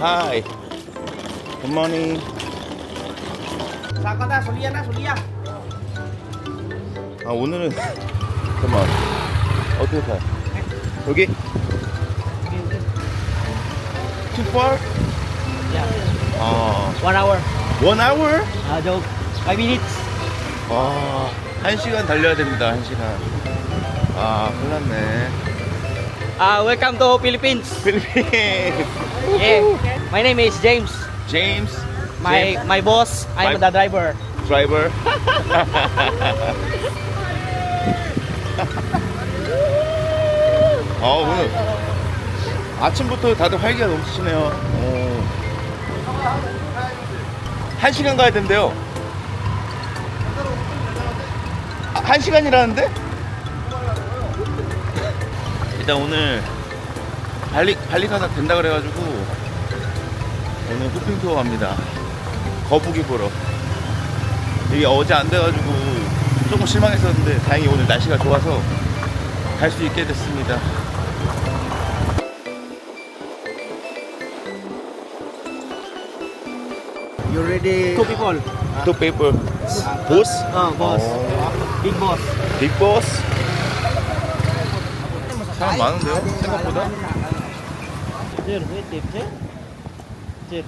Hi. Good morning. Na? Suliya na, suliya. 아 오늘은 잠깐만 어떻게 타? 여기? Too far? Yeah. 아 One hour. one hour? Ah, joke. Five minutes. 아, 한 시간 달려야 됩니다. 한 시간. 아, 큰일 났네. Ah, welcome to Philippines. 필리핀. Yeah. My name is James. 제임스. My my boss. I'm My- the driver. 드라이버. 아, 오늘 아침부터 다들 활기가 넘치시네요. 오. 한 시간 가야 된대요. 아, 한 시간이라는데? 일단 오늘 발리 발리 가서 된다 그래가지고 오늘 호핑 투어 갑니다. 거북이 보러. 이게 어제 안 돼가지고 조금 실망했었는데 다행히 오늘 날씨가 좋아서 갈 수 있게 됐습니다. You ready? Two people. Two paper. 보스? Oh, boss. Big boss. 사람 많은데요? 생각보다? বের হয়ে দেখে যে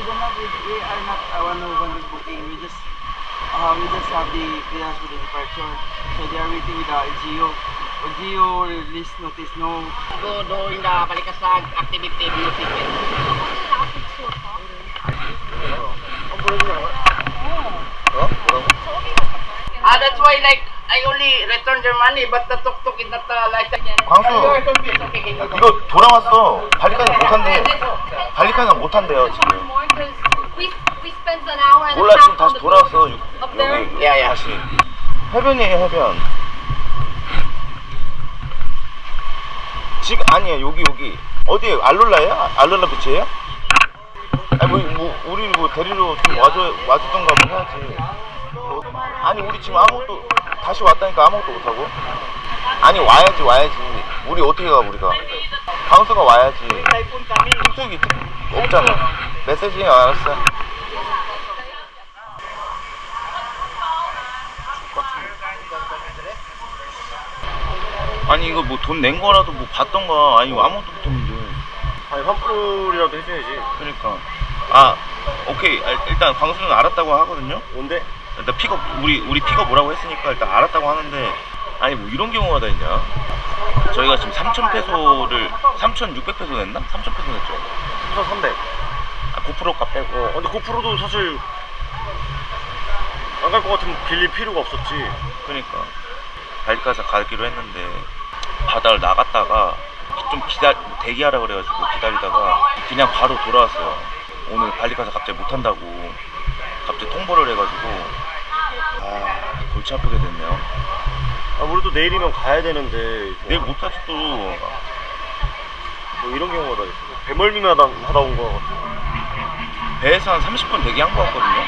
we do not, we, we are not uh, one of one booking. We just, uh, we just have the clearance for the departure. So they are waiting with uh, the LGO. LGO release notice no. Go during the palikasag activity no ticket. Oh, ah, that's why like I only return their money, but the tuk tuk is not uh, like that. 광수. Okay. 이거 돌아왔어. 발리까닥 못 탄대. 발리까닥 못 탄대요, 지금. More because we we spent an hour and 몰라, a 지금 on 다시 the 돌아왔어. Up there? 여기. 야, 야. 다시. 해변이에요, 해변. 지금, 아니에요, 여기, 여기. 어디에요? 알롤라예요? 아, 알롤라 비치예요? 아니, 뭐, 뭐, 우리 뭐 데리러 좀 와줘, 와주던가 뭐 해야지. 뭐, 아니, 우리 지금 아무것도, 다시 왔다니까 아무것도 못하고. 아니, 와야지, 와야지. 우리 어떻게 가, 우리가. 강수가 와야지. 툭툭이 없잖아. 메시지 알았어. 아니 이거 뭐 돈 낸 거라도 뭐 받던가 아니 아무것도 못했는데 아니 환불이라도 해줘야지 그러니까 아 오케이 아, 일단 광수는 알았다고 하거든요 뭔데? 일단 픽업 우리 우리 픽업 뭐라고 했으니까 일단 알았다고 하는데 아니 뭐 이런 경우가 다 있냐? 저희가 지금 3천 페소를 3,600 페소 냈나? 3천 페소 냈죠. 3,300 아, 고프로 값 빼고. 어 근데 고프로도 사실 안 갈 것 같으면 빌릴 필요가 없었지. 그러니까. 발리카사 가기로 했는데 바다를 나갔다가 좀 기다 대기하라 그래가지고 기다리다가 그냥 바로 돌아왔어요. 오늘 발리카사 갑자기 못 한다고 갑자기 통보를 해가지고 아 골치 아프게 됐네요. 아, 우리도 내일이면 가야 되는데 내일 못 하지 또. 뭐 이런 경우가 다 있어. 배멀미만 하다, 하다 온거 같아. 배에서 한 30분 대기한 것 같거든요.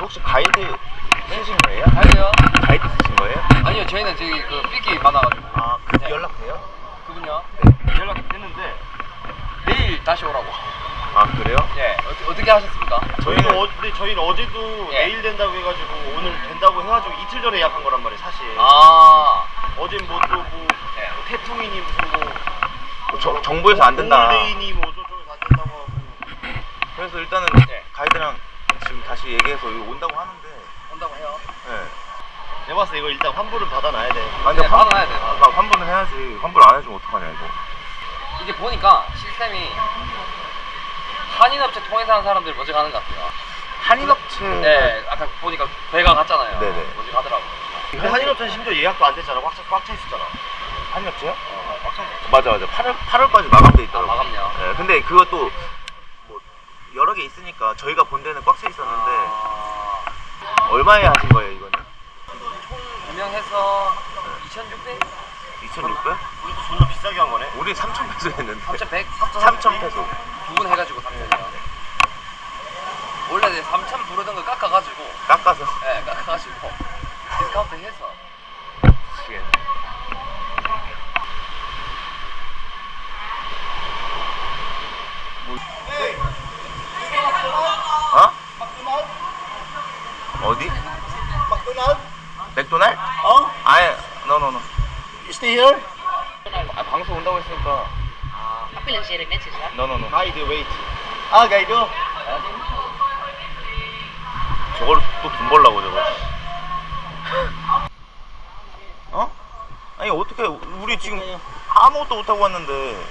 혹시 가이드 쓰신 거예요? 아니요. 가이드 쓰신 거예요? 아니요, 저희는 저기 그 삐끼 많아가지고. 아, 그 연락돼요? 그분요? 연락했는데 내일 다시 오라고. 아, 그래요? 예. 어떻게, 어떻게 하셨습니까? 저희는 저희는- 어, 근데 저희는 어제도 예. 내일 된다고 해가지고 오늘 된다고 해가지고 이틀 전에 예약한 거란 말이에요 사실. 아. 어제 뭐 또뭐 뭐 예. 태풍이니 무슨 뭐뭐 정, 정부에서 안 된다. 레인이 뭐 저쪽에서 안 된다고 하고. 그래서 일단은 네. 가이드랑 지금 다시 얘기해서 여기 온다고 하는데. 온다고 해요. 네. 내가 봤을 때 이거 일단 환불은 받아놔야 돼. 아니, 네, 환- 받아놔야 돼요. 아까 환불은 해야지. 환불 안 해주면 어떡하냐, 이거. 이게 보니까 시스템이 한인업체 통해서 하는 사람들 먼저 가는 것 같아요. 한인업체. 네, 아까 보니까 배가 갔잖아요. 네네. 먼저 가더라고요. 근데 한인업체는 심지어 예약도 안 됐잖아. 꽉, 차- 꽉차 있었잖아. 한인업체요? 어, 꽉차 있었어. 맞아, 맞아. 8월, 8월까지 마감돼 있더라고. 아, 마감요? 네, 근데 그것도 뭐 여러 개 있으니까 저희가 본 데는 꽉 차 있었는데 아, 얼마에 하신 거예요, 이거는? 유명해서 2,600? 2,600? 우리도 존나 비싸게 한 거네. 우리 3,000 페소 했는데. 3,100? 3,000 페소. 두분 해가지고 3,000이요. 원래 내3,000 부르던 거 깎아가지고, 깎아서. 예, 깎아가지고 디스카운트 해서. 어? 어디? 맥도날? 어? 아예, 노노노. You stay here? 아, 방송 온다고 했으니까. 노노노. 가이드 웨이트. 아 가이드. 저걸 또 돈 벌라고 저거. 어? 아니 어떻게 우리 지금 아무것도 못 하고 왔는데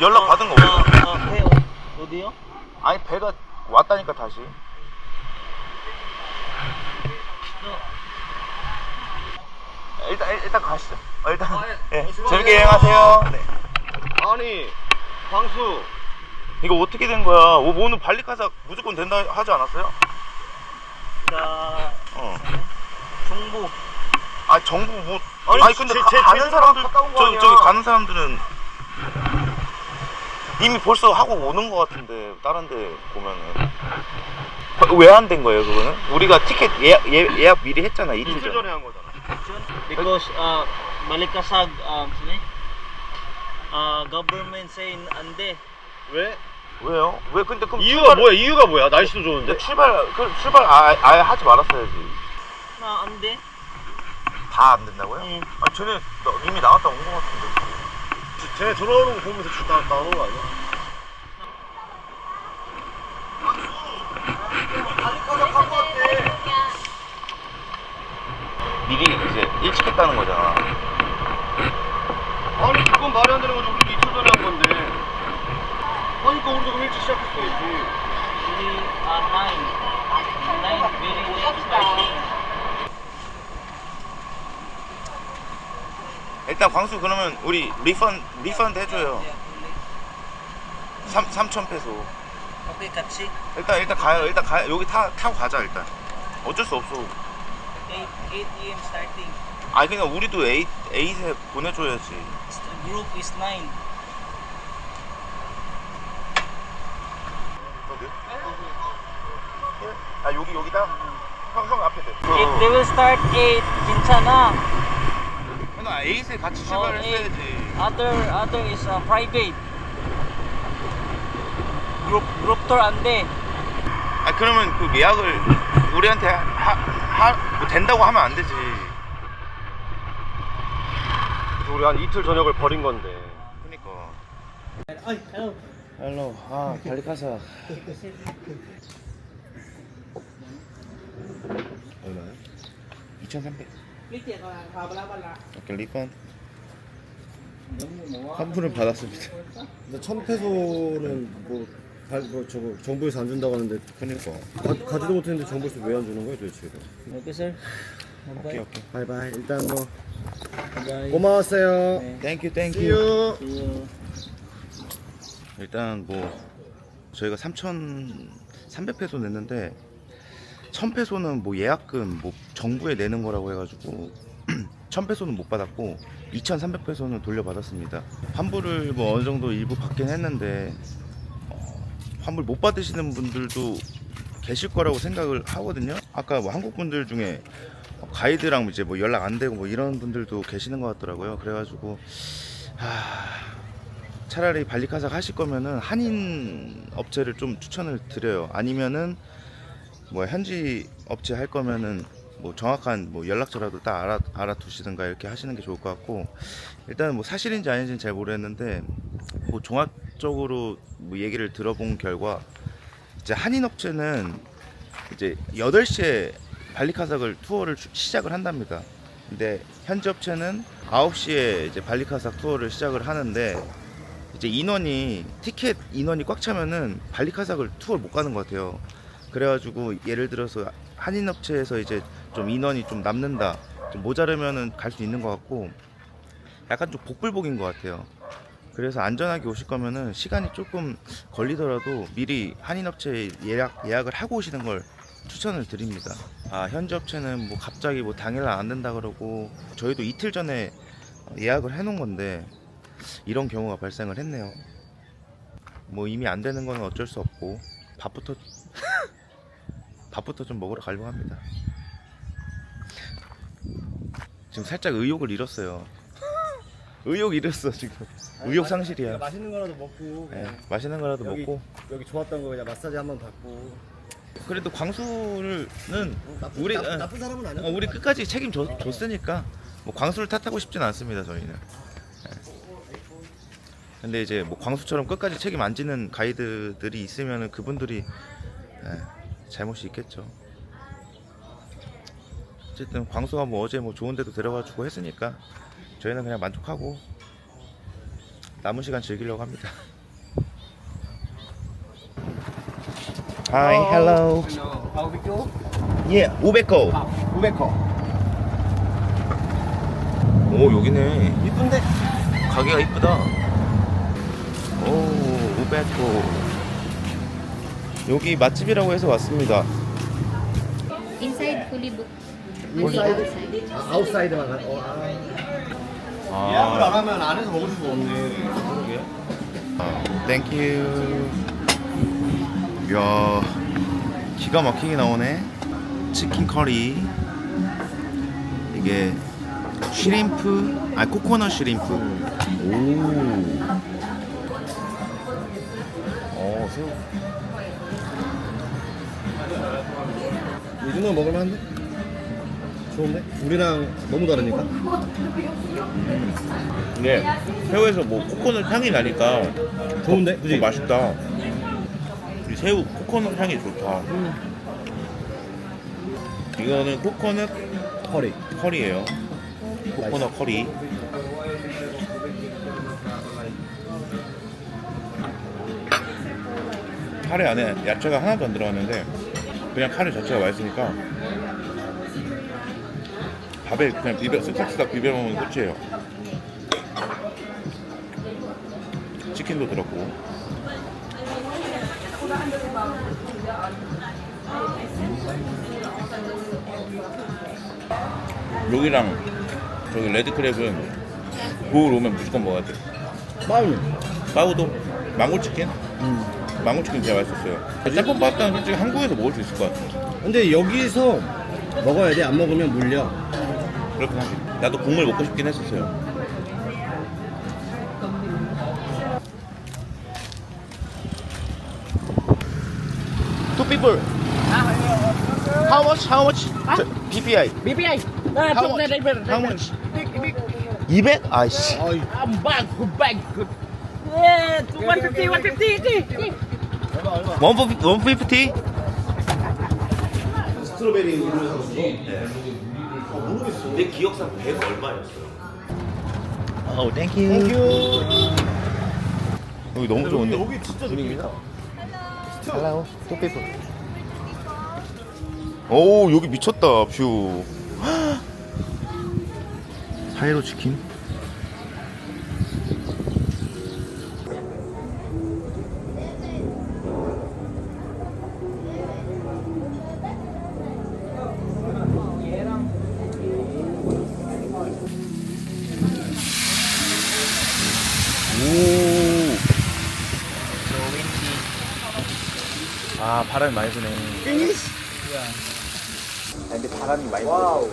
연락 받은 거 어, 어디? 배 어디요? 아니 배가 왔다니까 다시. 일단 일단 가시죠. 어, 일단 아, 예. 예. 재밌게 여행하세요. 네. 아니 광수 이거 어떻게 된 거야? 오, 오늘 발리카사 무조건 된다 하지 않았어요? 나 어. 정보 아 정부 뭐 아니, 아니, 근데 제- 가, 제- 가는 제 사람들 가까운 거 저, 아니야. 저기 가는 사람들은 이미 벌써 하고 오는 것 같은데 다른 데 보면은 왜 안 된 거예요 그거는? 우리가 티켓 예약, 예, 예약 미리 했잖아 이틀 이틀 전에 전에 한 거잖아. Because uh, Malikasag, um, eh? uh, government saying ande. 왜? 왜요? 왜 근데 그럼 이유가 출발, 뭐야? 이유가 뭐야? 날씨도 근데 좋은데. 출발 그 출발 아예, 아예 하지 말았어야지 Na ande. 다안 된다고요? 응. 아 쟤네 나- 이미 나갔다 온 것 같은데 쟤네 들어오는 거 보면서 다 나오는 거 아니야? 미리 이제 일찍 했다는 거잖아 아니 그건 말이 안 되는 거지. 우리도 이틀 전에 한 건데. 그러니까 우리도 그럼 일찍 시작했어야지. 일단 광수 그러면 우리 리펀 리펀드 해줘요 3 3천 페소 Okay, Katsi. 일단 일단 가요 일단 가요 여기 타 타고 가자 일단 어쩔 수 없어 8, 8 a.m. starting. 아니 그냥 우리도 에잇 에잇에 보내줘야지 The group is nine. 아 여기 여기다 형 형 앞에 대 If they will start 8, Kinsana. 나 에잇에 같이 Oh, 출발을 8. 했어야지 Other, other is uh, private. Group, group tour ande. 아 그러면 그 예약을 우리한테 하 하 뭐 된다고 하면 안 되지 우리 한 이틀 저녁을 버린 건데. 그니까. 헬로 아 발리카사 얼마요? 2,300 Biết tiền rồi, vào vào vào là. 오케이 리펀 환불을 받았습니다. 근데 1000페소는 뭐, 발, 뭐 저거 정부에서 안 준다고 하는데 그러니까. 가, 가지도 못했는데 정부에서 왜 안 주는 거예요 도대체 sir. 오케이 오케이. 바이바이 일단 뭐. 고마웠어요 땡큐 땡큐. See you. 일단 뭐 저희가 3,300페소 냈는데 1,000페소는 뭐 예약금 뭐 정부에 내는 거라고 해가지고 1,000페소는 못 받았고 2,300페소는 돌려받았습니다. 환불을 뭐 어느 정도 일부 받긴 했는데 어, 환불 못 받으시는 분들도 계실 거라고 생각을 하거든요. 아까 뭐 한국 분들 중에 어, 가이드랑 이제 뭐 연락 안 되고 뭐 이런 분들도 계시는 것 같더라고요. 그래가지고 하... 차라리 발리카삭 하실 거면은 한인 업체를 좀 추천을 드려요. 아니면은 뭐 현지 업체 할 거면은 뭐 정확한 뭐 연락처라도 딱 알아 알아두시든가 이렇게 하시는 게 좋을 것 같고 일단 뭐 사실인지 아닌지는 잘 모르겠는데 뭐 종합적으로 뭐 얘기를 들어본 결과 이제 한인 업체는 이제 8시에 발리카삭을 투어를 주- 시작을 한답니다. 근데 현지 업체는 9시에 이제 발리카삭 투어를 시작을 하는데 이제 인원이 티켓 인원이 꽉 차면은 발리카삭을 투어를 못 가는 것 같아요. 그래가지고 예를 들어서 한인 업체에서 이제 좀 인원이 좀 남는다, 좀 모자르면은 갈 수 있는 것 같고 약간 좀 복불복인 것 같아요. 그래서 안전하게 오실 거면은 시간이 조금 걸리더라도 미리 한인 업체에 예약 예약을 하고 오시는 걸 추천을 드립니다. 아 현지 업체는 뭐 갑자기 뭐 당일날 안 된다 그러고 저희도 이틀 전에 예약을 해놓은 건데 이런 경우가 발생을 했네요. 뭐 이미 안 되는 건 어쩔 수 없고 밥부터 밥부터 좀 먹으러 가려고 합니다. 지금 살짝 의욕을 잃었어요. 의욕 잃었어 지금. 의욕 상실이야. 맛있는 거라도 먹고 예, 맛있는 거라도 여기- 먹고. 여기 좋았던 거 그냥 마사지 한번 받고 그래도 광수는 나쁜, 우리 나, 어, 나쁜 사람은 아니야 어, 우리 끝까지 책임졌으니까 뭐 광수를 탓하고 싶진 않습니다 저희는. 예. 근데 이제 뭐 광수처럼 끝까지 책임 안 지는 가이드들이 있으면은 그분들이 예, 잘못이 있겠죠. 어쨌든 광수가 뭐 어제 뭐 좋은 데도 데려가주고 했으니까 저희는 그냥 만족하고 남은 시간 즐기려고 합니다. Hi, hello. Barbecue? 예, 500거. 500거 오, 여기네. 이쁜데? 가게가 이쁘다. 오, 500거. 여기 맛집이라고 해서 왔습니다. Inside fully booked. 아, 아웃사이드만 가 어, 아. 예약을 안 하면 안에서 먹을 수가 없네 땡큐. 이야, 기가 막히게 나오네. 치킨 커리. 이게 쉬림프, 아 코코넛 쉬림프. 오. 어, 새우. 이 정도면 먹을만한데? 좋은데? 우리랑 너무 다르니까 근데 새우에서 뭐 코코넛 향이 나니까 좋은데? 그지? 좀 맛있다. 이 새우 코코넛 향이 좋다. 이거는 코코넛 커리 커리예요. 코코넛 커리. 카레 안에 야채가 하나도 안 들어갔는데 그냥 카레 자체가 맛있으니까 밥에 그냥 비벼 쓱싹쓱싹 비벼 먹으면 끝이에요. 치킨도 들었고 여기랑 저기 레드크랩은 보울 오면 무조건 먹어야 돼. 빠우는 빠우도? 망고치킨? 망고치킨 진짜 맛있었어요. 짬뽕 파스타는 솔직히 한국에서 먹을 수 있을 것 같아 근데 여기서 먹어야 돼? 안 먹으면 물려? 그렇긴 하지. 나도 국물 먹고 싶긴 했었어요 people How much? How much? PPI BPI. Ah, How much? How much? Big, big. 200? 아이씨 Um, good bag, good. Yeah, 150, 150, okay, okay. 150? 스트로베리 우유를 사줬어 내 기억상 100 얼마였어요? 오, 땡큐. 여기 너무 좋은데? 여기 진짜 분위기다. Hello, two people. 오, 여기 미쳤다, 뷰. 사이로 치킨? 바람이 많이 부네. 아, 근데 바람이 많이. 와우.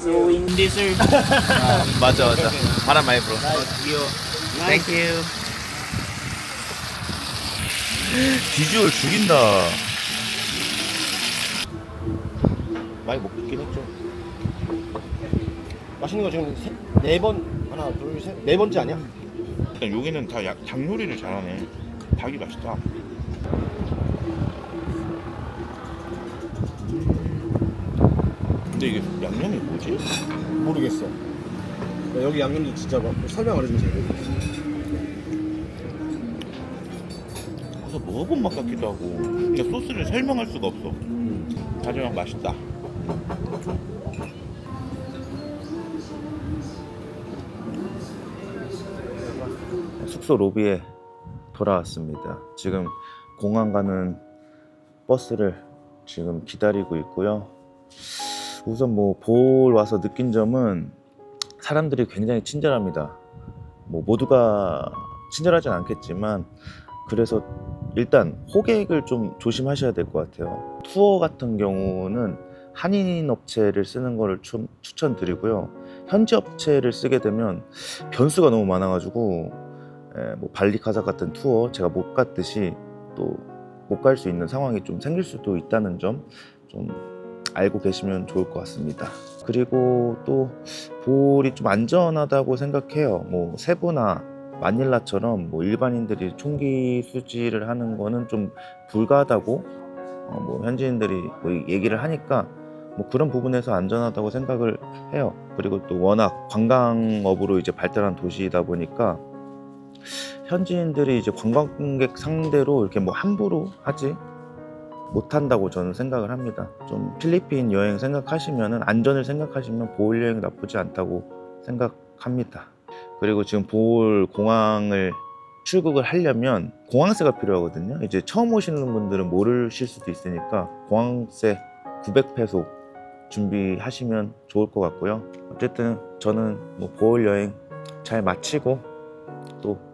So in dessert, 맞아 맞아. 바람 많이 불어. thank you. 비주얼 죽인다. 많이 먹긴 했죠. 맛있는 거 지금 세, 네 번, 하나, 둘, 셋, 네 번째 아니야? 여기는 다 약, 닭 요리를 잘하네. 닭이 맛있다. 근데 이게 양념이 뭐지? 모르겠어. 여기 양념도 진짜 막 설명 안잘 어서 먹어본 맛 같기도 하고. 근데 소스를 설명할 수가 없어. 하지만 맛있다. 숙소 로비에 돌아왔습니다. 지금 공항 가는 버스를 지금 기다리고 있고요. 우선 뭐 보올 와서 느낀 점은 사람들이 굉장히 친절합니다. 뭐 모두가 친절하진 않겠지만 그래서 일단 호객을 좀 조심하셔야 될 것 같아요. 투어 같은 경우는 한인 업체를 쓰는 좀 추천드리고요. 현지 업체를 쓰게 되면 변수가 너무 많아가지고 에, 뭐 발리카사 같은 투어 제가 못 갔듯이 또 못 갈 수 있는 상황이 좀 생길 수도 있다는 점 좀 알고 계시면 좋을 것 같습니다. 그리고 또 볼이 좀 안전하다고 생각해요. 뭐 세부나 마닐라처럼 뭐 일반인들이 총기 수지를 하는 거는 좀 불가하다고 어, 뭐 현지인들이 뭐 얘기를 하니까 뭐 그런 부분에서 안전하다고 생각을 해요. 그리고 또 워낙 관광업으로 이제 발달한 도시이다 보니까 현지인들이 이제 관광객 상대로 이렇게 뭐 함부로 하지 못한다고 저는 생각을 합니다. 좀 필리핀 여행 생각하시면은 안전을 생각하시면 보홀 여행 나쁘지 않다고 생각합니다. 그리고 지금 보홀 공항을 출국을 하려면 공항세가 필요하거든요. 이제 처음 오시는 분들은 모르실 수도 있으니까 공항세 900페소 준비하시면 좋을 것 같고요. 어쨌든 저는 뭐 보홀 여행 잘 마치고 또